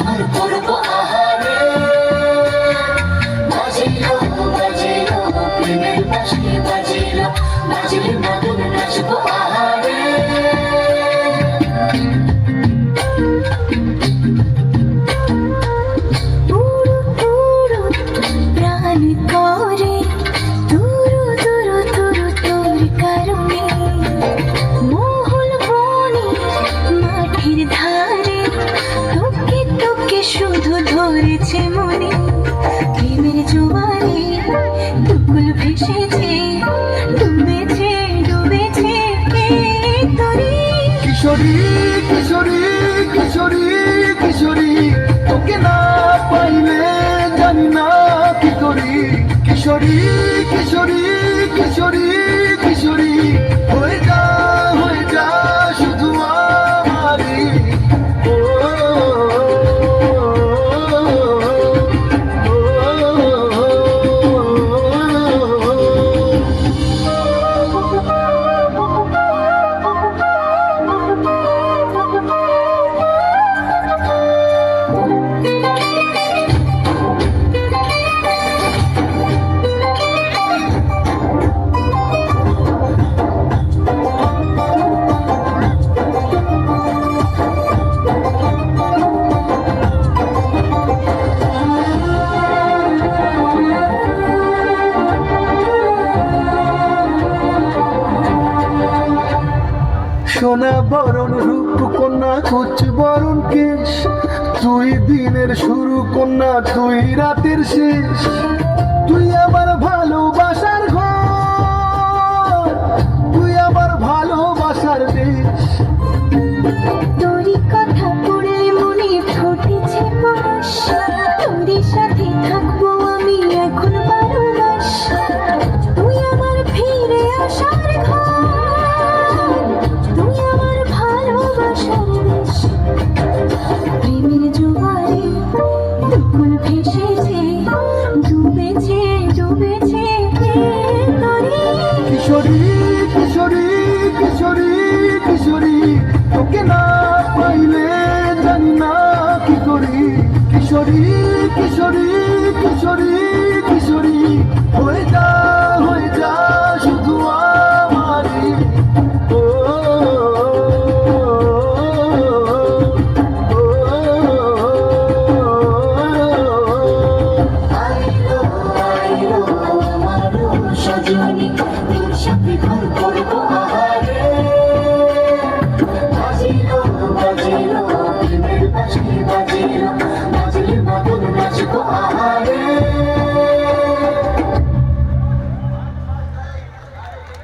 ভুল করব আহারে। বাজিলো বাজিলো প্রেমের বাঁশি বাজিলো বাজিলে শুধু ধরেছে মনে, প্রেমের জোয়ারে দুকুল ভেসেছে, ডুবেছে ডুবেছে কিশোরী কিশোরী কিশোরী কিশোরী, তোকে না পাইলে জানি না কি করি। কিশোরী কিশোরী কিশোরী সোনা বরণ রূপ কন্যা কুচ বরণ কেশ। তুই দিনের শুরু কন্যা তুই রাতের শেষ। ভেসেছে ডুবেছে ডুবেছে কিশোরী কিশোরী কিশোরী কিশোরী, তোকে না পাইলে জানি না কি করি। কিশোরী কিশোরী কিশোরী কিশোরী হয়ে যা হয়ে যা। রজনী তোর সাথে ঘর করব আহা।